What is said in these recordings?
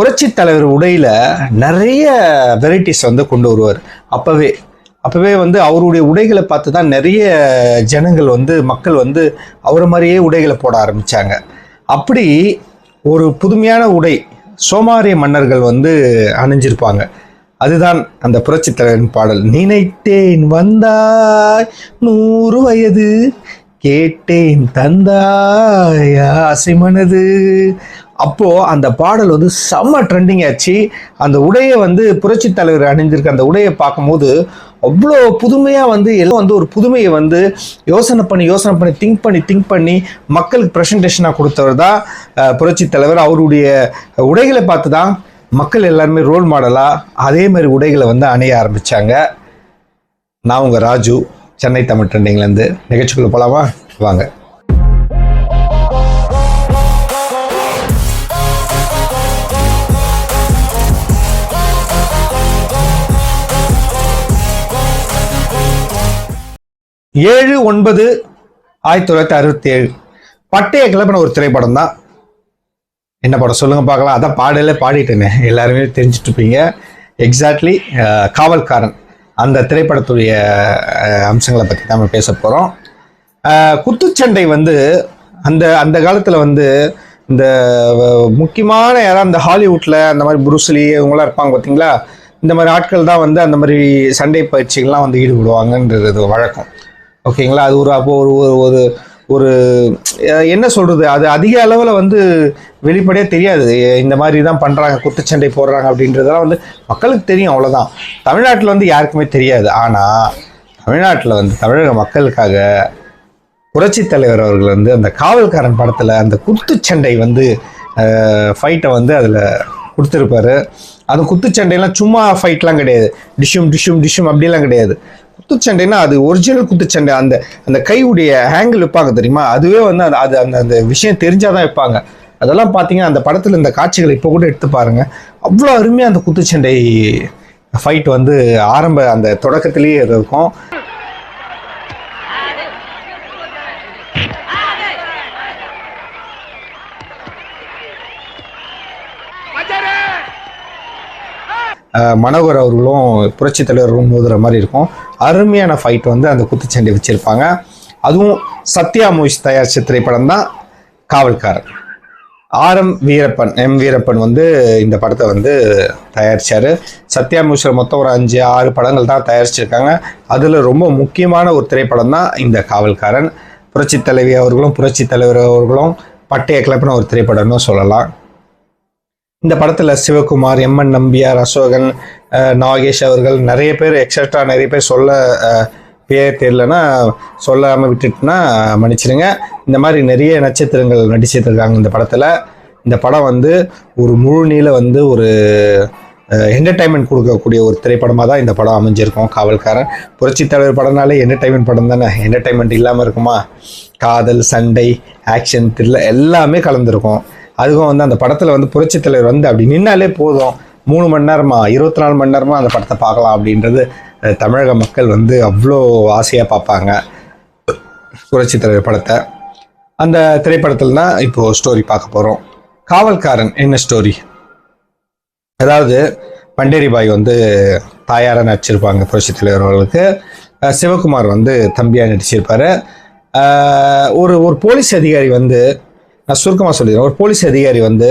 புரட்சி தலைவர் உடையில நிறைய வெரைட்டிஸ் வந்து கொண்டு வருவார். அப்பவே அப்பவே வந்து அவருடைய உடைகளை பார்த்து தான் நிறைய ஜனங்கள் வந்து மக்கள் வந்து அவரை மாதிரியே உடைகளை போட ஆரம்பித்தாங்க அப்படி ஒரு புதுமையான உடை சோமாரிய மன்னர்கள் வந்து அணிஞ்சிருப்பாங்க. அதுதான் அந்த புரட்சி தலைவரின் பாடல். நினைத்தேன் வந்தாய் நூறு வயது கேட்டேன் தந்தாய் ஆசை மனது அப்போது அந்த பாடல் வந்து செம்ம ட்ரெண்டிங் ஆச்சு. அந்த உடையை வந்து புரட்சி தலைவர் அணிந்திருக்க அந்த உடையை பார்க்கும்போது அவ்வளோ புதுமையாக வந்து எல்லாம் வந்து ஒரு புதுமையை வந்து யோசனை பண்ணி யோசனை பண்ணி திங்க் பண்ணி திங்க் பண்ணி மக்களுக்கு ப்ரெசன்டேஷனாக கொடுத்தவர் தான் புரட்சி தலைவர். அவருடைய உடைகளை பார்த்து தான் மக்கள் எல்லாருமே ரோல் மாடலாக அதே மாதிரி உடைகளை வந்து அணிய ஆரம்பித்தாங்க நான் உங்கள் ராஜு சென்னை தமிழ் ட்ரெண்டிங்லேருந்து நிகழ்ச்சிக்குள்ளே போகலாமா வாங்க. ஏழு ஒன்பது ஆயிரத்தி தொள்ளாயிரத்தி அறுபத்தி ஏழு பட்டைய கிளப்பின ஒரு திரைப்படம் தான் என்ன படம்? சொல்லுங்க பார்க்கலாம். அதான் பாடலே பாடிட்டேனே. எல்லாருமே தெரிஞ்சுட்டு இருப்பீங்க எக்ஸாக்ட்லி காவல்காரன். அந்த திரைப்படத்துடைய அம்சங்களை பற்றி தான் நம்ம பேச போகிறோம் குத்துச்சண்டை வந்து அந்த அந்த காலத்தில் வந்து இந்த முக்கியமான யாராவது இந்த ஹாலிவுட்டில் அந்த மாதிரி புருஸ்லி இவங்களாம் இருப்பாங்க பார்த்தீங்களா இந்த மாதிரி ஆட்கள் தான் வந்து அந்த மாதிரி சண்டை பயிற்சிகள்லாம் வந்து ஈடுபடுவாங்கன்றது வழக்கம். ஓகேங்களா அது ஒரு அப்போ ஒரு ஒரு ஒரு ஒரு என்ன சொல்கிறது அது அதிக அளவில் வந்து வெளிப்படையாக தெரியாது. இந்த மாதிரி தான் பண்ணுறாங்க குத்துச்சண்டை போடுறாங்க அப்படின்றதெல்லாம் வந்து மக்களுக்கு தெரியும் அவ்வளோதான் தமிழ்நாட்டில் வந்து யாருக்குமே தெரியாது. ஆனால் தமிழ்நாட்டில் வந்து தமிழக மக்களுக்காக புரட்சி தலைவர் அவர்கள் வந்து அந்த காவல்காரன் படத்தில் அந்த குத்துச்சண்டை வந்து ஃபைட்டை வந்து அதில் கொடுத்துருப்பாரு. அந்த குத்துச்சண்டையெல்லாம் சும்மா ஃபைட்லாம் கிடையாது. டிஷும் டிஷும் டிஷும் அப்படிலாம் கிடையாது. குத்துச்சண்டைன்னா அது ஒரிஜினல் குத்துச்சண்டை. அந்த அந்த கையுடைய ஹேங்கிள் வைப்பாங்க தெரியுமா? அதுவே வந்து அந்த அது அந்த அந்த விஷயம் தெரிஞ்சாதான் வைப்பாங்க. அதெல்லாம் பார்த்தீங்கன்னா அந்த படத்தில் இந்த காட்சிகளை இப்போ கூட எடுத்து பாருங்கள் அவ்வளோ அருமையாக அந்த குத்துச்சண்டை ஃபைட் வந்து ஆரம்ப அந்த தொடக்கத்திலேயே இருக்கும். மனோகர் அவர்களும் புரட்சி தலைவர்களும் மோதுகிற மாதிரி இருக்கும். அருமையான ஃபைட் வந்து அந்த குத்துச்சண்டை வச்சிருப்பாங்க. அதுவும் சத்யா மூவிஸ் தயாரித்த திரைப்படம் தான் Kaavalkaaran R M Veerappan M Veerappan வந்து இந்த படத்தை வந்து தயாரித்தார் சத்யா மூவிஸில் மொத்தம் ஒரு அஞ்சு ஆறு படங்கள் தான் தயாரிச்சிருக்காங்க. அதில் ரொம்ப முக்கியமான ஒரு திரைப்படம் தான் இந்த காவல்காரன். புரட்சி தலைவி அவர்களும் புரட்சி தலைவர் அவர்களும் பட்டைய கிளப்பின ஒரு திரைப்படம்னு சொல்லலாம். இந்த படத்தில் சிவகுமார் எம்என் நம்பியார் அசோகன் நாகேஷ் அவர்கள் நிறைய பேர் எக்ஸட்ரா நிறைய பேர் சொல்ல பேர் தெரியலனா சொல்லாமல் விட்டுட்டுனா மன்னிச்சிடுங்க. இந்த மாதிரி நிறைய நட்சத்திரங்கள் நடிச்சிருக்காங்க இந்த படத்தில். இந்த படம் வந்து ஒரு முழு நீள வந்து ஒரு என்டர்டைன்மெண்ட் கொடுக்கக்கூடிய ஒரு திரைப்படமாக தான் இந்த படம் அமைஞ்சிருக்கும். காவல்காரன். புரட்சி தலைவர் படம்னாலே என்டர்டைன்மெண்ட் படம் தானே. என்டர்டைன்மெண்ட் இல்லாமல் இருக்குமா? காதல் சண்டை ஆக்ஷன் த்ரில்லர் எல்லாமே கலந்துருக்கும். அதுவும் வந்து அந்த படத்தில் வந்து புரட்சி தலைவர் வந்து அப்படி நின்னாலே போதும். மூணு மணி நேரமா இருபத்தி நாலு மணி நேரமா அந்த படத்தை பார்க்கலாம் அப்படின்றது தமிழக மக்கள் வந்து அவ்வளோ ஆசையாக பார்ப்பாங்க. புரட்சி தலைவர் படத்தை. அந்த திரைப்படத்தில் தான் இப்போது ஸ்டோரி பார்க்க போகிறோம் காவல்காரன் என்ன ஸ்டோரி அதாவது பண்டேரி பாய் வந்து தாயாராக நடிச்சிருப்பாங்க புரட்சி தலைவர் அவர்களுக்கு. சிவகுமார் வந்து தம்பியாக நடிச்சிருப்பார். ஒரு ஒரு போலீஸ் அதிகாரி வந்து நான் சுருக்கமாக சொல்லிடுறேன். ஒரு போலீஸ் அதிகாரி வந்து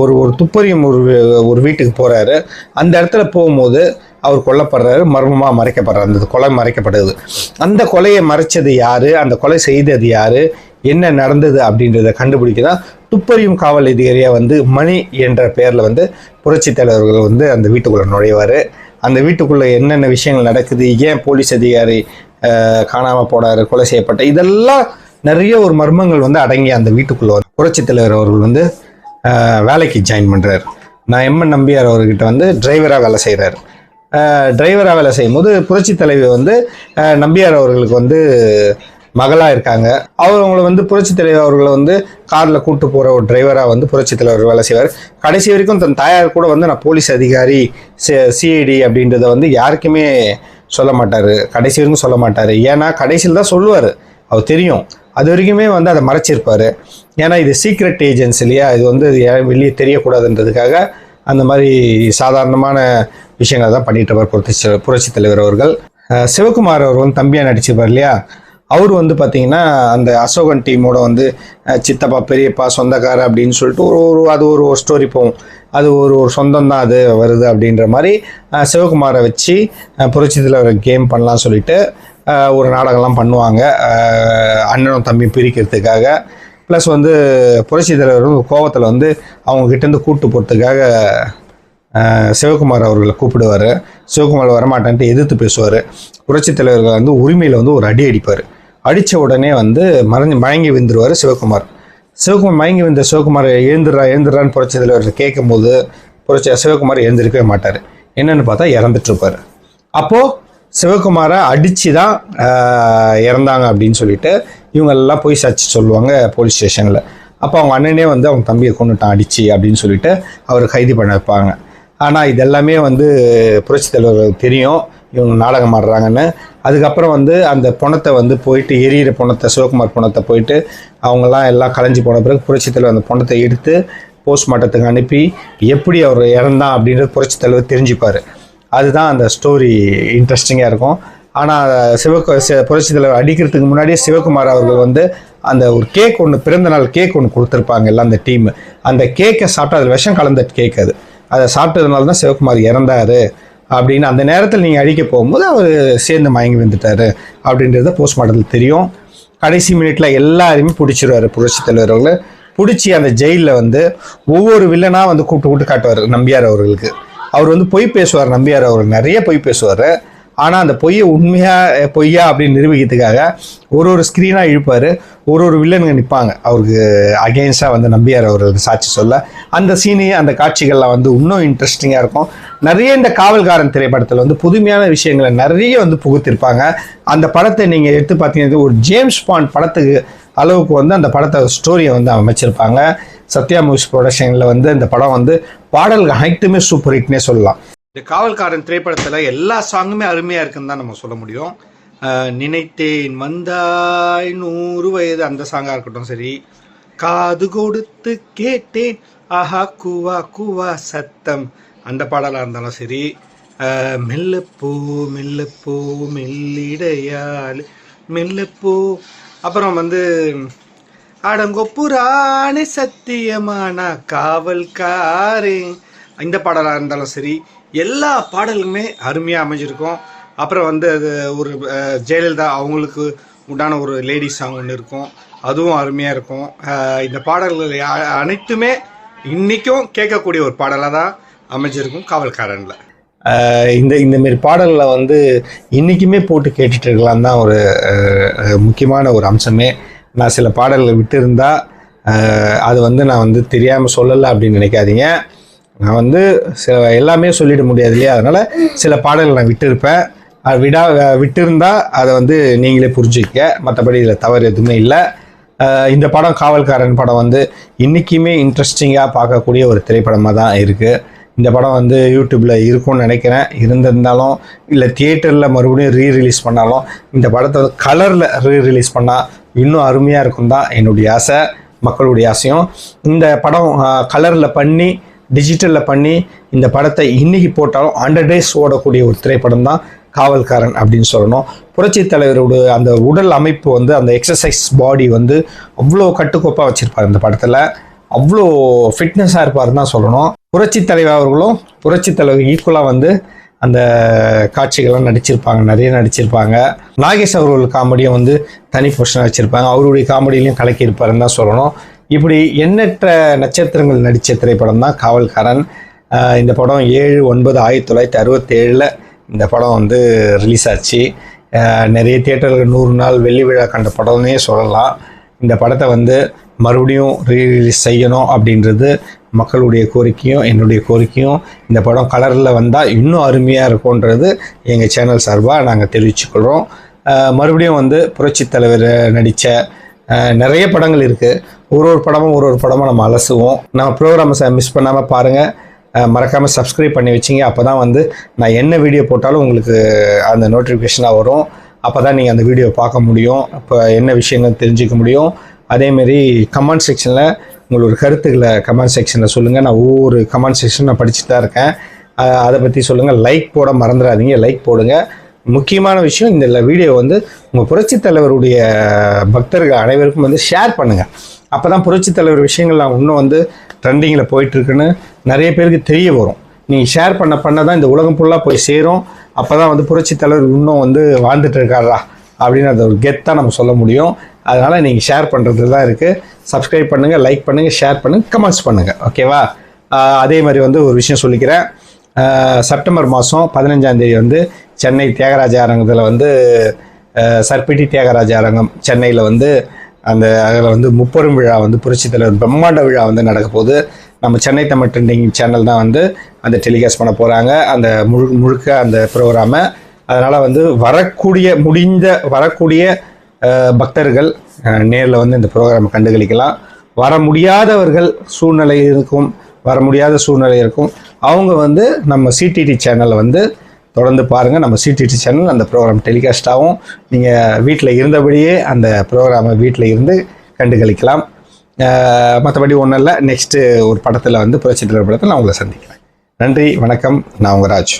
ஒரு ஒரு துப்பறியும் ஒரு ஒரு வீட்டுக்கு போகிறாரு அந்த இடத்துல போகும்போது அவர் கொல்லப்படுறாரு மர்மமாக மறைக்கப்படுறாரு. அந்த கொலை மறைக்கப்படுது. அந்த கொலையை மறைச்சது யாரு? அந்த கொலை செய்தது யாரு? என்ன நடந்தது அப்படின்றத கண்டுபிடிக்க தான் துப்பறியும் காவல் அதிகாரியாக வந்து மணி என்ற பெயரில் வந்து புரட்சி தலைவர்கள் வந்து அந்த வீட்டுக்குள்ளே நுழைவார். அந்த வீட்டுக்குள்ளே என்னென்ன விஷயங்கள் நடக்குது? ஏன் போலீஸ் அதிகாரி காணாமல் போனார் கொலை செய்யப்பட்ட? இதெல்லாம் நிறைய ஒரு மர்மங்கள் வந்து அடங்கி அந்த வீட்டுக்குள்ளே வந்து. புரட்சி தலைவர் அவர்கள் வந்து வேலைக்கு ஜாயின் பண்ணுறாரு நான் எம்என் நம்பியார் அவர்கிட்ட வந்து டிரைவராக வேலை செய்கிறாரு டிரைவராக வேலை செய்யும்போது புரட்சி தலைவி வந்து நம்பியார் அவர்களுக்கு வந்து மகளாக இருக்காங்க. அவர் அவங்கள வந்து புரட்சி தலைவர் அவர்களை வந்து காரில் கூட்டு போகிற ஒரு டிரைவராக வந்து புரட்சி தலைவர் வேலை செய்வார். கடைசி வரைக்கும் தன் தாயார் கூட வந்து நான் போலீஸ் அதிகாரி சிஐடி அப்படின்றத வந்து யாருக்குமே சொல்ல மாட்டார். கடைசி வரைக்கும் சொல்ல மாட்டார். ஏன்னா கடைசியில் தான் சொல்லுவார். அவர் தெரியும். அது வரைக்குமே வந்து அதை மறைச்சிருப்பார். ஏன்னா இது சீக்ரெட் ஏஜென்சி இல்லையா? இது வந்து வெளியே தெரியக்கூடாதுன்றதுக்காக அந்த மாதிரி சாதாரணமான விஷயங்களை தான் பண்ணிட்டு இருப்பார் புரட்சி புரட்சித் தலைவர் அவர்கள். சிவகுமார் அவர் வந்து தம்பியாக நடிச்சிருப்பார் இல்லையா? அவர் வந்து பார்த்தீங்கன்னா அந்த அசோகன் டீமோட வந்து சித்தப்பா பெரியப்பா சொந்தக்கார அப்படின்னு சொல்லிட்டு ஒரு ஒரு அது ஒரு ஒரு ஸ்டோரி போகும். அது ஒரு ஒரு சொந்தம் தான் அது வருது அப்படின்ற மாதிரி சிவகுமாரை வச்சு புரட்சி தலைவர் கேம் பண்ணலாம்னு சொல்லிட்டு ஒரு நாடகம்லாம் பண்ணுவாங்க. அண்ணனும் தம்பி பிரிக்கிறதுக்காக. ப்ளஸ் வந்து புரட்சி தலைவர் வந்து கோவத்தில் வந்து அவங்க கிட்டேருந்து கூட்டு போகிறதுக்காக சிவகுமார் அவர்களை கூப்பிடுவார். சிவகுமார் வரமாட்டான்ட்டு எதிர்த்து பேசுவார். புரட்சி தலைவர்கள் வந்து உரிமையில் வந்து ஒரு அடி அடிப்பார். அடித்த உடனே வந்து மறைஞ்சு மயங்கி விழுந்துருவார் சிவகுமார். சிவகுமார் மயங்கி விழுந்த சிவகுமார் எழுந்துடுறா எழுந்துடுறான்னு புரட்சி தலைவர் கேட்கும்போது புரட்சி சிவகுமார் எழுந்திருக்கவே மாட்டார். என்னென்னு பார்த்தா இறந்துட்டுருப்பார் அப்போது சிவகுமாரை அடித்து தான் இறந்தாங்க அப்படின்னு சொல்லிட்டு இவங்க எல்லாம் போய் சர்ச்சு சொல்லுவாங்க போலீஸ் ஸ்டேஷனில். அப்போ அவங்க அண்ணனே வந்து அவங்க தம்பியை கொண்டுட்டான் அடிச்சு அப்படின்னு சொல்லிட்டு அவர் கைது பண்ண வைப்பாங்க ஆனால் இதெல்லாமே வந்து புரட்சித் தலைவர்களுக்கு தெரியும். இவங்க நாடகம் ஆடுறாங்கன்னு. அதுக்கப்புறம் வந்து அந்த பணத்தை வந்து போயிட்டு எரியிற பணத்தை சிவகுமார் பணத்தை போயிட்டு அவங்கெல்லாம் எல்லாம் கலைஞ்சி போன பிறகு புரட்சி தலைவர் அந்த பணத்தை எடுத்து போஸ்ட்மார்ட்டத்துக்கு அனுப்பி எப்படி அவர் இறந்தான் அப்படின்றது புரட்சித் தலைவர் தெரிஞ்சுப்பார். அதுதான் அந்த ஸ்டோரி இன்ட்ரெஸ்டிங்காக இருக்கும். ஆனால் சிவக்கு புரட்சி தலைவர் அடிக்கிறதுக்கு முன்னாடியே சிவகுமார் அவர்கள் வந்து அந்த ஒரு கேக் ஒன்று பிறந்த நாள் கேக் ஒன்று கொடுத்துருப்பாங்க எல்லாம் அந்த டீம் அந்த கேக்கை சாப்பிட்டு அதில் விஷம் கலந்த கேக் அது. அதை சாப்பிட்டதுனால தான் சிவகுமார் இறந்தாரு அப்படின்னு அந்த நேரத்தில் நீங்கள் அடிக்க போகும்போது அவர் சேர்ந்து மயங்கி வந்துட்டாரு அப்படின்றது போஸ்ட்மார்ட்டத்தில் தெரியும். கடைசி மினிட்ல எல்லாருமே பிடிச்சிருவார் புரட்சி தலைவர் அவர்களை. பிடிச்சி அந்த ஜெயிலில் வந்து ஒவ்வொரு வில்லனாக வந்து கூப்பிட்டு கூப்பிட்டு காட்டுவார் நம்பியார் அவர்களுக்கு. அவர் வந்து பொய் பேசுவார் நம்பியார் அவர் நிறைய பொய் பேசுவார். ஆனால் அந்த பொய்யை உண்மையாக பொய்யா அப்படின்னு நிரூபிக்கிறதுக்காக ஒரு ஒரு ஸ்க்ரீனாக இழுப்பார். ஒரு ஒரு வில்லனுங்க நிற்பாங்க அவருக்கு அகெயின்ஸ்டாக வந்து நம்பியார் அவர்களுக்கு சாட்சி சொல்ல. அந்த சீனி அந்த காட்சிகள்லாம் வந்து இன்னும் இன்ட்ரெஸ்டிங்காக இருக்கும். நிறைய இந்த காவல்காரன் திரைப்படத்தில் வந்து புதுமையான விஷயங்களை நிறைய வந்து புகுத்திருப்பாங்க. அந்த படத்தை நீங்கள் எடுத்து பார்த்தீங்கன்னா ஒரு ஜேம்ஸ் பாண்ட் படத்துக்கு அளவுக்கு வந்து அந்த படத்தை ஸ்டோரியை வந்து அமைச்சிருப்பாங்க. சத்யா மூவிஸ் ப்ரொடக்ஷனில் வந்து இந்த படம் வந்து பாடல்கள் அனைத்துமே சூப்பர் ஹிட்னே சொல்லலாம். இந்த காவல்காரன் திரைப்படத்தில் எல்லா சாங்குமே அருமையாக இருக்குன்னு தான் நம்ம சொல்ல முடியும். நினைத்தேன் வந்தாய் நூறு வயது அந்த சாங்காக இருக்கட்டும் சரி. காது கொடுத்து கேட்டேன். ஆஹா குவா குவா சத்தம். அந்த பாடலாக இருந்தாலும் சரி. அஹ் மெல்லப்போ மெல்லப்போ மெல்லிடையாள் மெல்லப்போ. அப்புறம் வந்து அடங்கொப்புராணி சத்தியமான காவல்காரே. இந்த பாடலாக இருந்தாலும் சரி எல்லா பாடலுமே அருமையாக அமைஞ்சிருக்கும். அப்புறம் வந்து அது ஒரு ஜெயலலிதா அவங்களுக்கு உண்டான ஒரு லேடி சாங் ஒன்று இருக்கும். அதுவும் அருமையாக இருக்கும். இந்த பாடல்கள் அனைத்துமே இன்றைக்கும் கேட்கக்கூடிய ஒரு பாடலாக தான் அமைஞ்சிருக்கும் காவல்காரனில். இந்த இந்தமாரி பாடலில் வந்து இன்றைக்குமே போட்டு கேட்டுட்டு இருக்கலாம் தான் ஒரு முக்கியமான ஒரு அம்சமே. நான் சில பாடல்களை விட்டுருந்தா அது வந்து நான் வந்து தெரியாமல் சொல்லலை அப்படின்னு நினைக்காதீங்க. நான் வந்து சில எல்லாமே சொல்லிட முடியாது இல்லையா? அதனால் சில பாடல்கள் நான் விட்டிருப்பேன். அது விடா விட்டுருந்தா அதை வந்து நீங்களே புரிஞ்சுக்க. மற்றபடி இதில் தவறு எதுவுமே இல்லை. இந்த படம் காவல்காரன் படம் வந்து இன்றைக்குமே இன்ட்ரெஸ்டிங்காக பார்க்கக்கூடிய ஒரு திரைப்படமாக தான் இருக்குது இந்த படம் வந்து யூடியூப்பில் இருக்கும்னு நினைக்கிறேன். இருந்திருந்தாலும் இல்லை தியேட்டரில் மறுபடியும் ரீ ரிலீஸ் பண்ணாலும் இந்த படத்தை கலரில் ரீ ரிலீஸ் பண்ணால் இன்னும் அருமையாக இருக்கும் தான் என்னுடைய ஆசை மக்களுடைய ஆசையும். இந்த படம் கலரில் பண்ணி டிஜிட்டலில் பண்ணி இந்த படத்தை இன்னைக்கு போட்டாலும் ஹண்ட்ரட் டேஸ் ஓடக்கூடிய ஒரு திரைப்படம் தான் காவல்காரன் அப்படின்னு சொல்லணும். புரட்சி தலைவரோட அந்த உடல் அமைப்பு வந்து அந்த எக்ஸசைஸ் பாடி வந்து அவ்வளோ கட்டுக்கோப்பாக வச்சுருப்பார் இந்த படத்தில். அவ்வளோ ஃபிட்னஸாக இருப்பாருன்னு தான் சொல்லணும். புரட்சி தலைவர் அவர்களும் புரட்சி தலைவர் ஈக்குவலாக வந்து அந்த காட்சிகள்லாம் நடிச்சிருப்பாங்க நிறைய நடிச்சிருப்பாங்க. நாகேஷ் அவர்கள் காமெடியும் வந்து தனி போர்ஷனாக வச்சுருப்பாங்க. அவருடைய காமெடியிலையும் கலக்கியிருப்பாருன்னு தான் சொல்லணும். இப்படி எண்ணற்ற நட்சத்திரங்கள் நடித்த திரைப்படம் தான் காவல்காரன். இந்த படம் ஏழு ஒன்பது ஆயிரத்தி தொள்ளாயிரத்தி அறுபத்தேழில் இந்த படம் வந்து ரிலீஸ் ஆச்சு. நிறைய தியேட்டர்கள் நூறு நாள் வெள்ளி விழா கண்ட படம்னே சொல்லலாம். இந்த படத்தை வந்து மறுபடியும் ரீரிலீஸ் செய்யணும் அப்படின்றது மக்களுடைய கோரிக்கையும் என்னுடைய கோரிக்கையும் இந்த படம் கலரில் வந்தால் இன்னும் அருமையாக இருக்கும்ன்றது எங்கள் சேனல் சார்பாக நாங்கள் தெரிவிச்சுக்கொள்கிறோம் மறுபடியும் வந்து புரட்சித் தலைவர் நடித்த நிறைய படங்கள் இருக்குது ஒரு ஒரு படமும் ஒரு ஒரு படமும் நம்ம அலசுவோம். நம்ம ப்ரோக்ராமை மிஸ் பண்ணாமல் பாருங்கள் மறக்காமல் சப்ஸ்கிரைப் பண்ணி வச்சிங்க. அப்போ தான் வந்து நான் என்ன வீடியோ போட்டாலும் உங்களுக்கு அந்த நோட்டிஃபிகேஷனாக வரும். அப்போ தான் நீங்கள் அந்த வீடியோ பார்க்க முடியும். அப்போ என்ன விஷயங்கள் தெரிஞ்சுக்க முடியும். அதேமாரி கமெண்ட் செக்ஷனில் உங்களோட கருத்துக்களை கமெண்ட் செக்ஷனில் சொல்லுங்கள் நான் ஒவ்வொரு கமெண்ட் செக்ஷன் நான் படிச்சுட்டு தான் இருக்கேன். அதை பற்றி சொல்லுங்கள் லைக் போட மறந்துடாதீங்க. லைக் போடுங்க. முக்கியமான விஷயம் இந்த வீடியோ வந்து உங்கள் புரட்சித் தலைவருடைய பக்தர்கள் அனைவருக்கும் வந்து ஷேர் பண்ணுங்கள் அப்போ தான் புரட்சித் தலைவர் விஷயங்கள்லாம் இன்னும் வந்து ட்ரெண்டிங்கில் போயிட்டுருக்குன்னு நிறைய பேருக்கு தெரிய வரும். நீங்கள் ஷேர் பண்ண பண்ண தான் இந்த உலகம் ஃபுல்லாக போய் சேரும். அப்போ தான் வந்து புரட்சித் தலைவர் இன்னும் வந்து வாழ்ந்துட்டு இருக்காரா? அப்படின்னு அதை ஒரு கெத்தாக நம்ம சொல்ல முடியும். அதனால் நீங்கள் ஷேர் பண்ணுறது தான் இருக்குது சப்ஸ்கிரைப் பண்ணுங்கள் லைக் பண்ணுங்கள் ஷேர் பண்ணுங்கள் கமெண்ட்ஸ் பண்ணுங்கள் ஓகேவா அதே மாதிரி வந்து ஒரு விஷயம் சொல்லிக்கிறேன். செப்டம்பர் மாதம் பதினஞ்சாந்தேதி வந்து சென்னை தியாகராஜ அரங்கத்தில் வந்து சர்பிடி சர்பிட்டி தியாகராஜ அரங்கம் சென்னையில் வந்து அந்த அதில் வந்து முப்பெரும் விழா வந்து புரட்சி தலைவர் பிரம்மாண்ட விழா வந்து நடக்க போகுது. நம்ம சென்னை தமிழ் ட்ரெண்டிங் சேனல் தான் வந்து அந்த டெலிகாஸ்ட் பண்ண போகிறாங்க அந்த முழு முழுக்க அந்த ப்ரோக்ராமை அதனால் வந்து வரக்கூடிய முடிந்த வரக்கூடிய பக்தர்கள் நேரில் வந்து இந்த ப்ரோக்ராம் கண்டுகளிக்கலாம். வர முடியாதவர்கள் சூழ்நிலை இருக்கும் வர முடியாத சூழ்நிலை இருக்கும். அவங்க வந்து நம்ம சிடிடி சேனலை வந்து தொடர்ந்து பாருங்கள் நம்ம சிடிடி சேனல் அந்த ப்ரோக்ராம் டெலிகாஸ்ட் ஆகும். நீங்கள் வீட்டில் இருந்தபடியே அந்த ப்ரோக்ராமை வீட்டில் இருந்து கண்டுகளிக்கலாம். மற்றபடி ஒன்றும் இல்லை. நெக்ஸ்ட்டு ஒரு படத்தில் வந்து புரட்சி தலைவர் படத்தில் நான் உங்களை சந்திக்கிறேன். நன்றி வணக்கம். நான் உங்கள் ராஜ்.